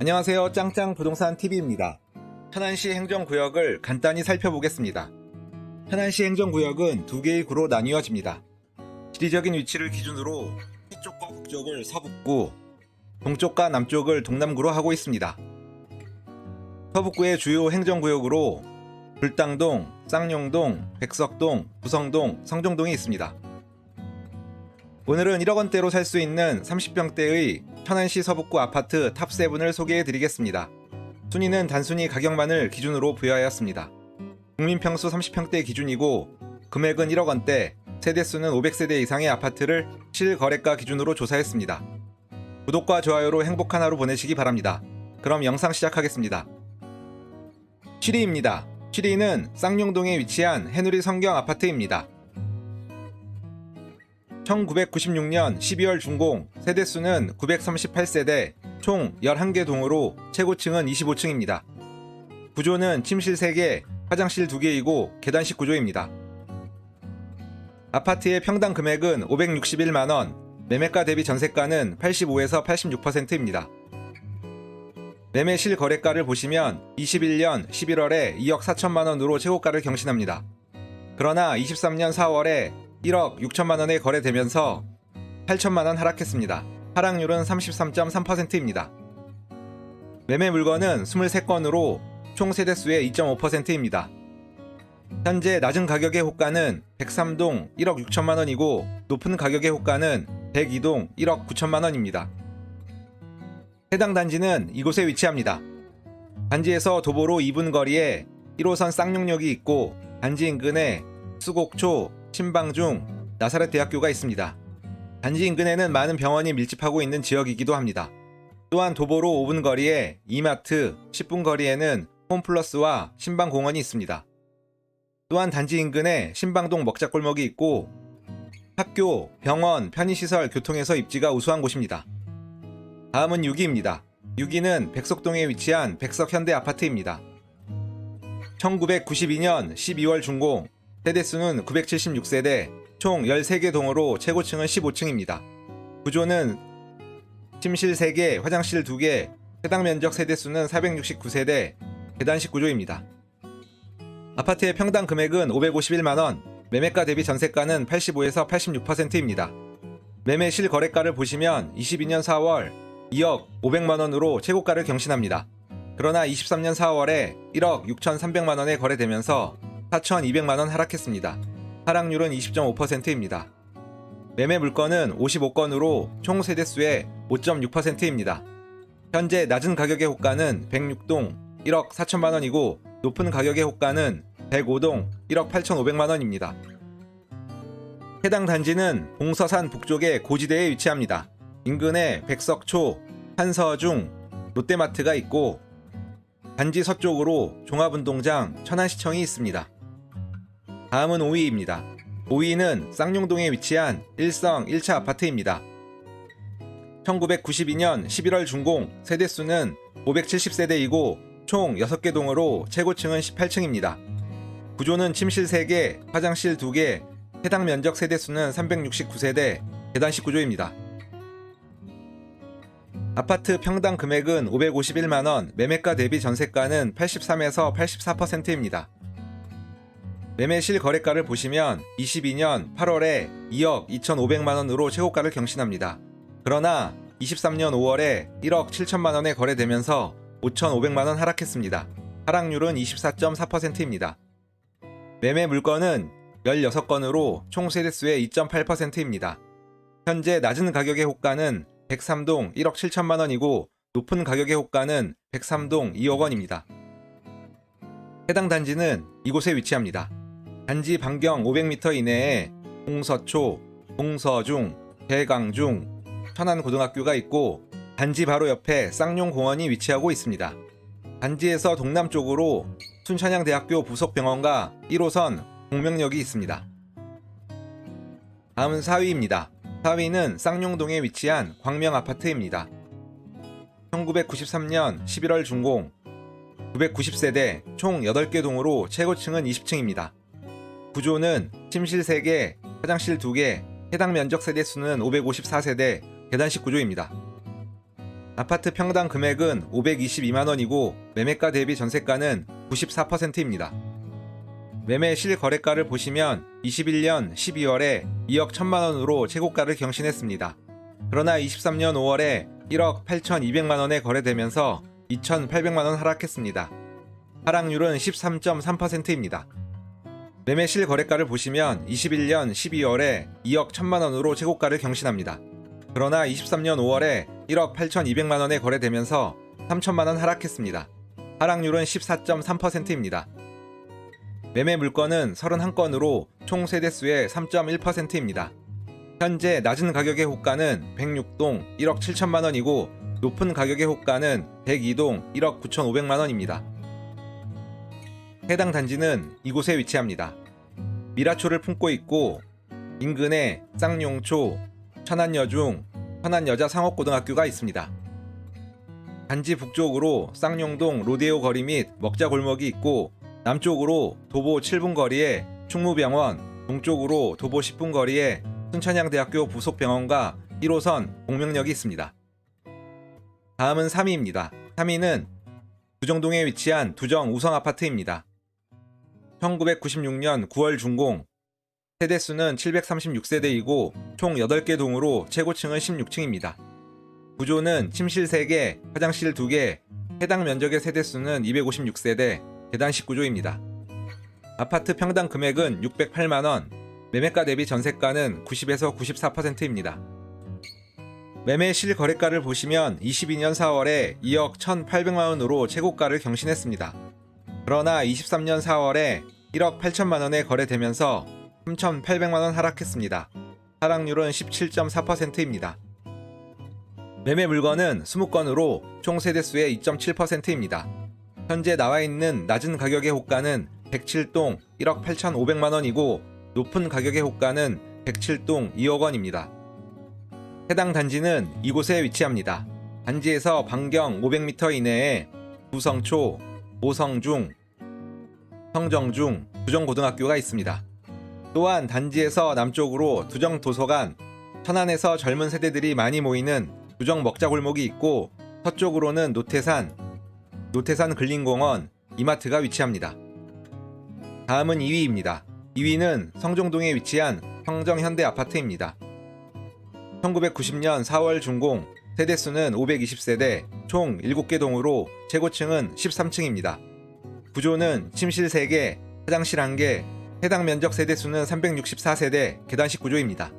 안녕하세요. 짱짱 부동산 TV입니다. 천안시 행정구역을 간단히 살펴보겠습니다. 천안시 행정구역은 두 개의 구로 나뉘어집니다. 지리적인 위치를 기준으로 서쪽과 북쪽을 서북구, 동쪽과 남쪽을 동남구로 하고 있습니다. 서북구의 주요 행정구역으로 불당동, 쌍용동, 백석동, 부성동, 성정동이 있습니다. 오늘은 1억 원대로 살 수 있는 30평대의 천안시 서북구 아파트 탑7을 소개해 드리겠습니다. 순위는 단순히 가격만을 기준으로 부여하였습니다. 국민평수 30평대 기준이고 금액은 1억 원대, 세대수는 500세대 이상의 아파트를 실거래가 기준으로 조사했습니다. 구독과 좋아요로 행복한 하루 보내시기 바랍니다. 그럼 영상 시작하겠습니다. 7위입니다. 7위는 쌍용동에 위치한 해누리 성경 아파트입니다. 1996년 12월 준공, 세대수는 938세대, 총 11개 동으로 최고층은 25층입니다. 구조는 침실 3개, 화장실 2개이고 계단식 구조입니다. 아파트의 평당 금액은 561만원, 매매가 대비 전세가는 85에서 86%입니다. 매매 실 거래가를 보시면 21년 11월에 2억 4천만 원으로 최고가를 경신합니다. 그러나 23년 4월에 1억 6천만 원에 거래되면서 8천만 원 하락했습니다. 하락률은 33.3%입니다. 매매 물건은 23건으로 총 세대수의 2.5%입니다. 현재 낮은 가격의 호가는 103동 1억 6천만 원이고 높은 가격의 호가는 102동 1억 9천만 원입니다. 해당 단지는 이곳에 위치합니다. 단지에서 도보로 2분 거리에 1호선 쌍용역이 있고 단지 인근에 수곡초, 신방중, 나사렛 대학교가 있습니다. 단지 인근에는 많은 병원이 밀집하고 있는 지역이기도 합니다. 또한 도보로 5분 거리에 이마트, 10분 거리에는 홈플러스와 신방공원이 있습니다. 또한 단지 인근에 신방동 먹자골목이 있고 학교, 병원, 편의시설, 교통에서 입지가 우수한 곳입니다. 다음은 6위입니다. 6위는 백석동에 위치한 백석현대 아파트입니다. 1992년 12월 준공, 세대수는 976세대, 총 13개 동으로 최고층은 15층입니다. 구조는 침실 3개, 화장실 2개, 해당 면적 세대수는 469세대, 계단식 구조입니다. 아파트의 평당 금액은 551만원, 매매가 대비 전세가는 85에서 86%입니다. 매매 실 거래가를 보시면 22년 4월 2억 500만원으로 최고가를 경신합니다. 그러나 23년 4월에 1억 6,300만원에 거래되면서 4,200만원 하락했습니다. 하락률은 20.5%입니다. 매매 물건은 55건으로 총 세대수의 5.6%입니다. 현재 낮은 가격의 호가는 106동 1억 4천만 원이고 높은 가격의 호가는 105동 1억 8,500만 원입니다. 해당 단지는 봉서산 북쪽의 고지대에 위치합니다. 인근에 백석초, 한서중, 롯데마트가 있고 단지 서쪽으로 종합운동장 천안시청이 있습니다. 다음은 5위입니다. 5위는 쌍용동에 위치한 일성 1차 아파트입니다. 1992년 11월 준공, 세대수는 570세대이고 총 6개 동으로 최고층은 18층입니다. 구조는 침실 3개, 화장실 2개, 해당 면적 세대수는 369세대, 계단식 구조입니다. 아파트 평당 금액은 551만원, 매매가 대비 전세가는 83에서 84%입니다. 매매 실 거래가를 보시면 22년 8월에 2억 2,500만 원으로 최고가를 경신합니다. 그러나 23년 5월에 1억 7천만 원에 거래되면서 5,500만 원 하락했습니다. 하락률은 24.4%입니다. 매매 물건은 16건으로 총 세대수의 2.8%입니다. 현재 낮은 가격의 호가는 103동 1억 7천만 원이고 높은 가격의 호가는 103동 2억 원입니다. 해당 단지는 이곳에 위치합니다. 단지 반경 500m 이내에 홍서초, 홍서중, 대강중, 천안고등학교가 있고 단지 바로 옆에 쌍용공원이 위치하고 있습니다. 단지에서 동남쪽으로 순천향대학교 부속병원과 1호선 공명역이 있습니다. 다음은 4위입니다. 4위는 쌍용동에 위치한 광명 아파트입니다. 1993년 11월 준공, 990세대, 총 8개 동으로 최고층은 20층입니다. 구조는 침실 3개, 화장실 2개, 해당 면적 세대수는 554세대, 계단식 구조입니다. 아파트 평당 금액은 522만 원이고 매매가 대비 전세가는 94%입니다. 매매 실거래가를 보시면 21년 12월에 2억 1천만 원으로 최고가를 경신했습니다. 그러나 23년 5월에 1억 8,200만 원에 거래되면서 2,800만 원 하락했습니다. 하락률은 13.3%입니다. 매매 실 거래가를 보시면 21년 12월에 2억 1천만 원으로 최고가를 경신합니다. 그러나 23년 5월에 1억 8,200만 원에 거래되면서 3천만 원 하락했습니다. 하락률은 14.3%입니다. 매매 물건은 31건으로 총 세대수의 3.1%입니다. 현재 낮은 가격의 호가는 106동 1억 7천만 원이고 높은 가격의 호가는 102동 1억 9천5백만 원입니다. 해당 단지는 이곳에 위치합니다. 미라초를 품고 있고 인근에 쌍용초, 천안여중, 천안여자 상업고등학교가 있습니다. 단지 북쪽으로 쌍용동 로데오 거리 및 먹자 골목이 있고 남쪽으로 도보 7분 거리에 충무병원, 동쪽으로 도보 10분 거리에 순천향대학교 부속병원과 1호선 공명역이 있습니다. 다음은 3위입니다. 3위는 두정동에 위치한 두정 우성 아파트입니다. 1996년 9월 준공, 세대수는 736세대이고 총 8개 동으로 최고층은 16층입니다. 구조는 침실 3개, 화장실 2개, 해당 면적의 세대수는 256세대, 계단식 구조입니다. 아파트 평당 금액은 608만원, 매매가 대비 전세가는 90에서 94%입니다. 매매 실거래가를 보시면 22년 4월에 2억 1,800만원으로 최고가를 경신했습니다. 그러나 23년 4월에 1억 8천만 원에 거래되면서 3,800만 원 하락했습니다. 하락률은 17.4%입니다. 매매 물건은 20건으로 총 세대수의 2.7%입니다. 현재 나와 있는 낮은 가격의 호가는 107동 1억 8,500만 원이고 높은 가격의 호가는 107동 2억 원입니다. 해당 단지는 이곳에 위치합니다. 단지에서 반경 500m 이내에 구성초, 오성중, 성정중, 두정고등학교가 있습니다. 또한 단지에서 남쪽으로 두정 도서관, 천안에서 젊은 세대들이 많이 모이는 두정 먹자 골목이 있고 서쪽으로는 노태산, 노태산 근린공원, 이마트가 위치합니다. 다음은 2위입니다. 2위는 성정동에 위치한 성정현대 아파트입니다. 1990년 4월 준공, 세대수는 520세대, 총 7개 동으로 최고층은 13층입니다. 구조는 침실 3개, 화장실 1개, 해당 면적 세대수는 364세대, 계단식 구조입니다.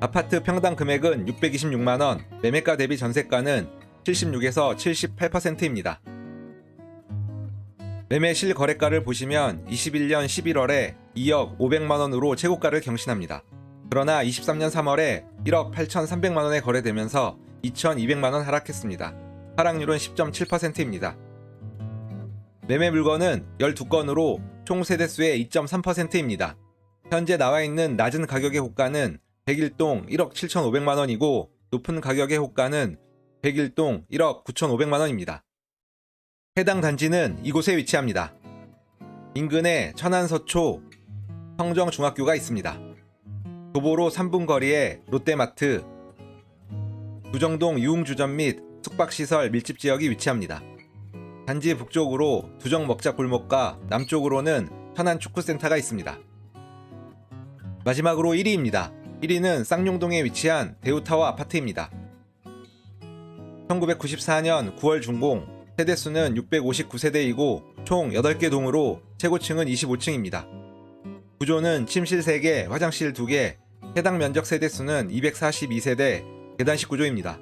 아파트 평당 금액은 626만원, 매매가 대비 전세가는 76에서 78%입니다. 매매 실거래가를 보시면 21년 11월에 2억 500만원으로 최고가를 경신합니다. 그러나 23년 3월에 1억 8,300만원에 거래되면서 2,200만원 하락했습니다. 하락률은 10.7%입니다. 매매 물건은 12건으로 총 세대수의 2.3%입니다. 현재 나와 있는 낮은 가격의 호가는 101동 1억 7,500만 원이고 높은 가격의 호가는 101동 1억 9,500만 원입니다. 해당 단지는 이곳에 위치합니다. 인근에 천안서초 성정중학교가 있습니다. 도보로 3분 거리에 롯데마트, 두정동 유흥주점 및 숙박시설 밀집 지역이 위치합니다. 단지 북쪽으로 두정 먹자 골목과 남쪽으로는 천안 축구센터가 있습니다. 마지막으로 1위입니다. 1위는 쌍용동에 위치한 대우타워 아파트입니다. 1994년 9월 준공, 세대수는 659세대이고 총 8개 동으로 최고층은 25층입니다. 구조는 침실 3개, 화장실 2개, 해당 면적 세대수는 242세대, 계단식 구조입니다.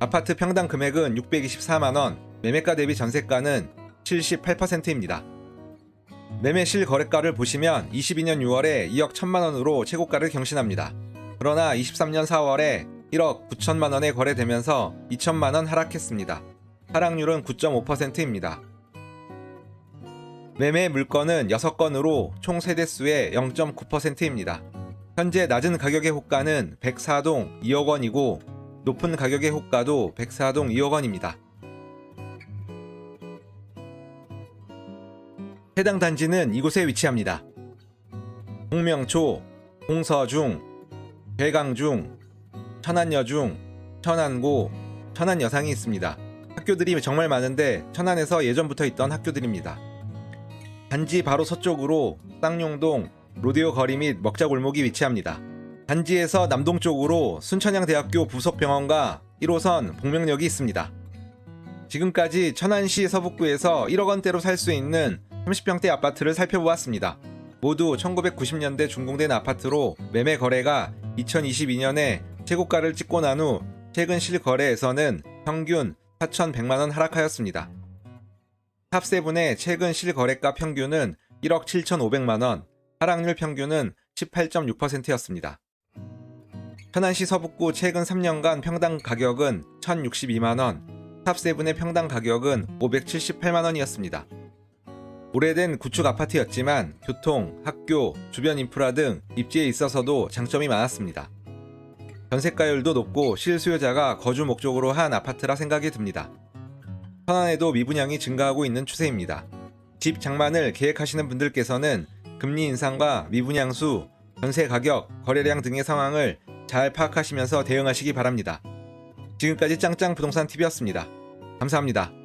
아파트 평당 금액은 624만원, 매매가 대비 전세가는 78%입니다. 매매 실 거래가를 보시면 22년 6월에 2억 1천만 원으로 최고가를 경신합니다. 그러나 23년 4월에 1억 9천만 원에 거래되면서 2천만 원 하락했습니다. 하락률은 9.5%입니다. 매매 물건은 6건으로 총 세대수의 0.9%입니다. 현재 낮은 가격의 호가는 104동 2억 원이고 높은 가격의 호가도 104동 2억 원입니다. 해당 단지는 이곳에 위치합니다. 홍명초, 홍서중, 괴강중, 천안여중, 천안고, 천안 여상이 있습니다. 학교들이 정말 많은데 천안에서 예전부터 있던 학교들입니다. 단지 바로 서쪽으로 쌍용동, 로데오 거리 및 먹자골목이 위치합니다. 단지에서 남동쪽으로 순천향대학교 부속병원과 1호선 복명역이 있습니다. 지금까지 천안시 서북구에서 1억 원대로 살 수 있는 30평대 아파트를 살펴보았습니다. 모두 1990년대 준공된 아파트로 매매 거래가 2022년에 최고가를 찍고 난 후 최근 실거래에서는 평균 4,100만원 하락하였습니다. 탑세븐의 최근 실거래가 평균은 1억 7,500만원, 하락률 평균은 18.6%였습니다. 천안시 서북구 최근 3년간 평당 가격은 1,062만원, 탑세븐의 평당 가격은 578만원이었습니다. 오래된 구축 아파트였지만 교통, 학교, 주변 인프라 등 입지에 있어서도 장점이 많았습니다. 전세가율도 높고 실수요자가 거주 목적으로 한 아파트라 생각이 듭니다. 천안에도 미분양이 증가하고 있는 추세입니다. 집 장만을 계획하시는 분들께서는 금리 인상과 미분양 수, 전세 가격, 거래량 등의 상황을 잘 파악하시면서 대응하시기 바랍니다. 지금까지 짱짱 부동산 TV였습니다. 감사합니다.